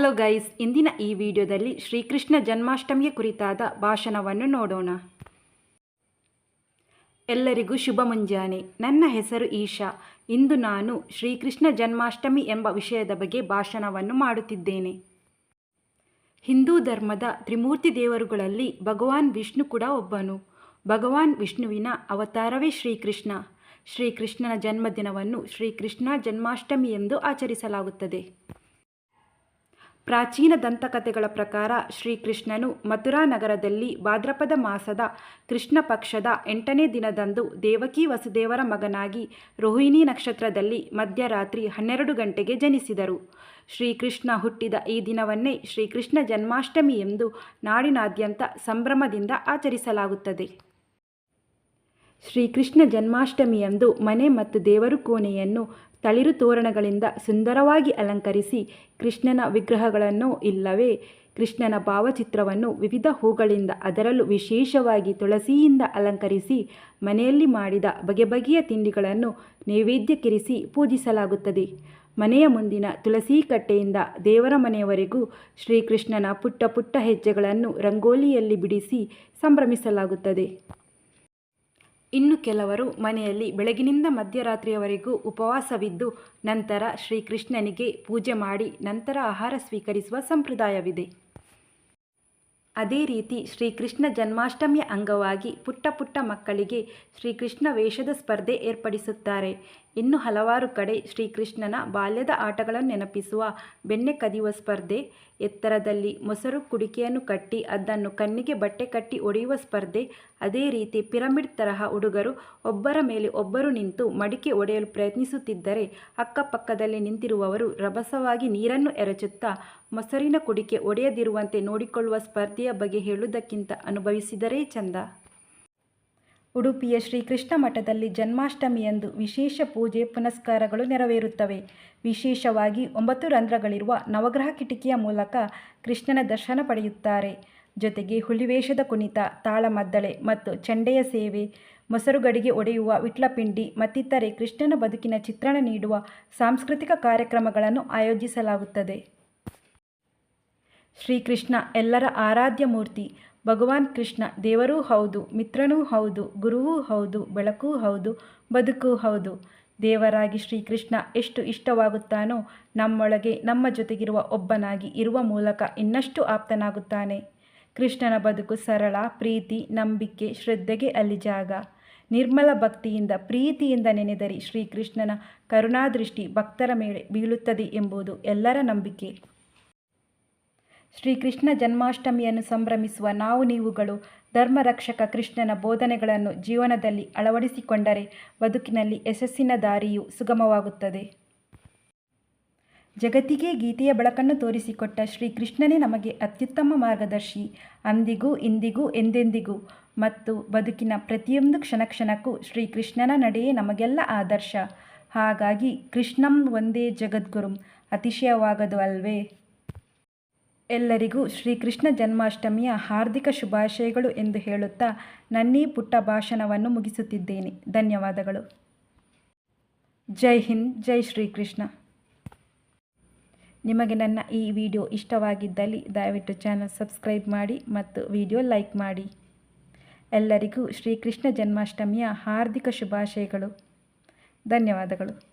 Hello guys ಇಂದಿನ ಈ ವಿಡಿಯೋದಲ್ಲಿ ಶ್ರೀಕೃಷ್ಣ ಜನ್ಮಾಷ್ಟಮಿಯ ಕುರಿತಾದ ಭಾಷಣವನ್ನು ನೋಡೋಣ. ಎಲ್ಲರಿಗೂ ಶುಭ ಮುಂಜಾನೆ. ನನ್ನ ಹೆಸರು ಈಶಾ. ಇಂದು ನಾನು ಶ್ರೀಕೃಷ್ಣ ಜನ್ಮಾಷ್ಟಮಿ ಎಂಬ ವಿಷಯದ ಬಗ್ಗೆ ಭಾಷಣವನ್ನು ಮಾಡುತ್ತಿದ್ದೇನೆ. ಹಿಂದೂ ಧರ್ಮದ ತ್ರಿಮೂರ್ತಿ ದೇವರುಗಳಲ್ಲಿ ಭಗವಾನ್ ವಿಷ್ಣು ಕೂಡ ಒಬ್ಬನು. ಭಗವಾನ್ ವಿಷ್ಣುವಿನ ಅವತಾರವೇ ಶ್ರೀಕೃಷ್ಣ. ಶ್ರೀಕೃಷ್ಣನ ಜನ್ಮದಿನವನ್ನು ಶ್ರೀಕೃಷ್ಣ ಜನ್ಮಾಷ್ಟಮಿ ಎಂದು ಆಚರಿಸಲಾಗುತ್ತದೆ. ಪ್ರಾಚೀನ ದಂತಕಥೆಗಳ ಪ್ರಕಾರ ಶ್ರೀಕೃಷ್ಣನು ಮಥುರಾ ನಗರದಲ್ಲಿ ಭಾದ್ರಪದ ಮಾಸದ ಕೃಷ್ಣ ಪಕ್ಷದ ಎಂಟನೇ ದಿನದಂದು ದೇವಕಿ ವಸುದೇವರ ಮಗನಾಗಿ ರೋಹಿಣಿ ನಕ್ಷತ್ರದಲ್ಲಿ ಮಧ್ಯರಾತ್ರಿ ಹನ್ನೆರಡು ಗಂಟೆಗೆ ಜನಿಸಿದರು. ಶ್ರೀಕೃಷ್ಣ ಹುಟ್ಟಿದ ಈ ದಿನವನ್ನೇ ಶ್ರೀಕೃಷ್ಣ ಜನ್ಮಾಷ್ಟಮಿ ಎಂದು ನಾಡಿನಾದ್ಯಂತ ಸಂಭ್ರಮದಿಂದ ಆಚರಿಸಲಾಗುತ್ತದೆ. ಶ್ರೀಕೃಷ್ಣ ಜನ್ಮಾಷ್ಟಮಿಯಂದು ಮನೆ ಮತ್ತು ದೇವರು ಕೋಣೆಯನ್ನು ತಳಿರು ತೋರಣಗಳಿಂದ ಸುಂದರವಾಗಿ ಅಲಂಕರಿಸಿ ಕೃಷ್ಣನ ವಿಗ್ರಹಗಳನ್ನು ಇಲ್ಲವೇ ಕೃಷ್ಣನ ಭಾವಚಿತ್ರವನ್ನು ವಿವಿಧ ಹೂಗಳಿಂದ ಅದರಲ್ಲೂ ವಿಶೇಷವಾಗಿ ತುಳಸಿಯಿಂದ ಅಲಂಕರಿಸಿ ಮನೆಯಲ್ಲಿ ಮಾಡಿದ ಬಗೆ ಬಗೆಯ ತಿಂಡಿಗಳನ್ನು ನೈವೇದ್ಯಕ್ಕಿರಿಸಿ ಪೂಜಿಸಲಾಗುತ್ತದೆ. ಮನೆಯ ಮುಂದಿನ ತುಳಸಿ ಕಟ್ಟೆಯಿಂದ ದೇವರ ಮನೆಯವರೆಗೂ ಶ್ರೀಕೃಷ್ಣನ ಪುಟ್ಟ ಪುಟ್ಟ ಹೆಜ್ಜೆಗಳನ್ನು ರಂಗೋಲಿಯಲ್ಲಿ ಬಿಡಿಸಿ ಸಂಭ್ರಮಿಸಲಾಗುತ್ತದೆ. ಇನ್ನು ಕೆಲವರು ಮನೆಯಲ್ಲಿ ಬೆಳಗಿನಿಂದ ಮಧ್ಯರಾತ್ರಿಯವರೆಗೂ ಉಪವಾಸವಿದ್ದು, ನಂತರ ಶ್ರೀಕೃಷ್ಣನಿಗೆ ಪೂಜೆ ಮಾಡಿ ನಂತರ ಆಹಾರ ಸ್ವೀಕರಿಸುವ ಸಂಪ್ರದಾಯವಿದೆ. ಅದೇ ರೀತಿ ಶ್ರೀಕೃಷ್ಣ ಜನ್ಮಾಷ್ಟಮಿಯ ಅಂಗವಾಗಿ ಪುಟ್ಟ ಪುಟ್ಟ ಮಕ್ಕಳಿಗೆ ಶ್ರೀಕೃಷ್ಣ ವೇಷದ ಸ್ಪರ್ಧೆ ಏರ್ಪಡಿಸುತ್ತಾರೆ. ಇನ್ನು ಹಲವಾರು ಕಡೆ ಶ್ರೀಕೃಷ್ಣನ ಬಾಲ್ಯದ ಆಟಗಳನ್ನು ನೆನಪಿಸುವ ಬೆಣ್ಣೆ ಕದಿಯುವ ಸ್ಪರ್ಧೆ, ಎತ್ತರದಲ್ಲಿ ಮೊಸರು ಕುಡಿಕೆಯನ್ನು ಕಟ್ಟಿ ಅದನ್ನು ಕಣ್ಣಿಗೆ ಬಟ್ಟೆ ಕಟ್ಟಿ ಒಡೆಯುವ ಸ್ಪರ್ಧೆ, ಅದೇ ರೀತಿ ಪಿರಮಿಡ್ ತರಹ ಹುಡುಗರು ಒಬ್ಬರ ಮೇಲೆ ಒಬ್ಬರು ನಿಂತು ಮಡಿಕೆ ಒಡೆಯಲು ಪ್ರಯತ್ನಿಸುತ್ತಿದ್ದರೆ ಅಕ್ಕಪಕ್ಕದಲ್ಲಿ ನಿಂತಿರುವವರು ರಭಸವಾಗಿ ನೀರನ್ನು ಎರಚುತ್ತಾ ಮೊಸರಿನ ಕುಡಿಕೆ ಒಡೆಯದಿರುವಂತೆ ನೋಡಿಕೊಳ್ಳುವ ಸ್ಪರ್ಧೆಯ ಬಗ್ಗೆ ಹೇಳುವುದಕ್ಕಿಂತ ಅನುಭವಿಸಿದರೇ ಚಂದ. ಉಡುಪಿಯ ಶ್ರೀಕೃಷ್ಣ ಮಠದಲ್ಲಿ ಜನ್ಮಾಷ್ಟಮಿಯಂದು ವಿಶೇಷ ಪೂಜೆ ಪುನಸ್ಕಾರಗಳು ನೆರವೇರುತ್ತವೆ. ವಿಶೇಷವಾಗಿ ಒಂಬತ್ತು ರಂಧ್ರಗಳಿರುವ ನವಗ್ರಹ ಕಿಟಕಿಯ ಮೂಲಕ ಕೃಷ್ಣನ ದರ್ಶನ ಪಡೆಯುತ್ತಾರೆ. ಜೊತೆಗೆ ಹುಲಿವೇಷದ ಕುಣಿತ, ತಾಳಮದ್ದಳೆ ಮತ್ತು ಚಂಡೆಯ ಸೇವೆ, ಮೊಸರುಗಡಿಗೆ ಒಡೆಯುವ ವಿಟ್ಲಪಿಂಡಿ ಮತ್ತಿತರೆ ಕೃಷ್ಣನ ಬದುಕಿನ ಚಿತ್ರಣ ನೀಡುವ ಸಾಂಸ್ಕೃತಿಕ ಕಾರ್ಯಕ್ರಮಗಳನ್ನು ಆಯೋಜಿಸಲಾಗುತ್ತದೆ. ಶ್ರೀಕೃಷ್ಣ ಎಲ್ಲರ ಆರಾಧ್ಯ ಮೂರ್ತಿ ಭಗವಾನ್ ಕೃಷ್ಣ ದೇವರೂ ಹೌದು, ಮಿತ್ರನೂ ಹೌದು, ಗುರುವೂ ಹೌದು, ಬೆಳಕೂ ಹೌದು, ಬದುಕೂ ಹೌದು. ದೇವರಾಗಿ ಶ್ರೀಕೃಷ್ಣ ಎಷ್ಟು ಇಷ್ಟವಾಗುತ್ತಾನೋ, ನಮ್ಮೊಳಗೆ ನಮ್ಮ ಜೊತೆಗಿರುವ ಒಬ್ಬನಾಗಿ ಇರುವ ಮೂಲಕ ಇನ್ನಷ್ಟು ಆಪ್ತನಾಗುತ್ತಾನೆ. ಕೃಷ್ಣನ ಬದುಕು ಸರಳ, ಪ್ರೀತಿ, ನಂಬಿಕೆ, ಶ್ರದ್ಧೆಗೆ ಅಲ್ಲಿ ಜಾಗ. ನಿರ್ಮಲ ಭಕ್ತಿಯಿಂದ, ಪ್ರೀತಿಯಿಂದ ನೆನೆದರಿ ಶ್ರೀಕೃಷ್ಣನ ಕರುಣಾದೃಷ್ಟಿ ಭಕ್ತರ ಮೇಲೆ ಬೀಳುತ್ತದೆ ಎಂಬುದು ಎಲ್ಲರ ನಂಬಿಕೆ. ಶ್ರೀಕೃಷ್ಣ ಜನ್ಮಾಷ್ಟಮಿಯನ್ನು ಸಂಭ್ರಮಿಸುವ ನಾವು ನೀವುಗಳು ಧರ್ಮರಕ್ಷಕ ಕೃಷ್ಣನ ಬೋಧನೆಗಳನ್ನು ಜೀವನದಲ್ಲಿ ಅಳವಡಿಸಿಕೊಂಡರೆ ಬದುಕಿನಲ್ಲಿ ಯಶಸ್ಸಿನ ದಾರಿಯು ಸುಗಮವಾಗುತ್ತದೆ. ಜಗತ್ತಿಗೆ ಗೀತೆಯ ಬೆಳಕನ್ನು ತೋರಿಸಿಕೊಟ್ಟ ಶ್ರೀಕೃಷ್ಣನೇ ನಮಗೆ ಅತ್ಯುತ್ತಮ ಮಾರ್ಗದರ್ಶಿ. ಅಂದಿಗೂ ಇಂದಿಗೂ ಎಂದೆಂದಿಗೂ ಮತ್ತು ಬದುಕಿನ ಪ್ರತಿಯೊಂದು ಕ್ಷಣ ಕ್ಷಣಕ್ಕೂ ಶ್ರೀಕೃಷ್ಣನ ನಡೆಯೇ ನಮಗೆಲ್ಲ ಆದರ್ಶ. ಹಾಗಾಗಿ ಕೃಷ್ಣಂ ಒಂದೇ ಜಗದ್ಗುರುಂ, ಅತಿಶಯವಾಗದು ಅಲ್ವೇ? ಎಲ್ಲರಿಗೂ ಶ್ರೀಕೃಷ್ಣ ಜನ್ಮಾಷ್ಟಮಿಯ ಹಾರ್ದಿಕ ಶುಭಾಶಯಗಳು ಎಂದು ಹೇಳುತ್ತಾ ನನ್ನೀ ಪುಟ್ಟ ಭಾಷಣವನ್ನು ಮುಗಿಸುತ್ತಿದ್ದೇನೆ. ಧನ್ಯವಾದಗಳು. ಜೈ ಹಿಂದ್, ಜೈ ಶ್ರೀಕೃಷ್ಣ. ನಿಮಗೆ ನನ್ನ ಈ ವಿಡಿಯೋ ಇಷ್ಟವಾಗಿದ್ದಲ್ಲಿ ದಯವಿಟ್ಟು ಚಾನಲ್ ಸಬ್ಸ್ಕ್ರೈಬ್ ಮಾಡಿ ಮತ್ತು ವಿಡಿಯೋ ಲೈಕ್ ಮಾಡಿ. ಎಲ್ಲರಿಗೂ ಶ್ರೀಕೃಷ್ಣ ಜನ್ಮಾಷ್ಟಮಿಯ ಹಾರ್ದಿಕ ಶುಭಾಶಯಗಳು. ಧನ್ಯವಾದಗಳು.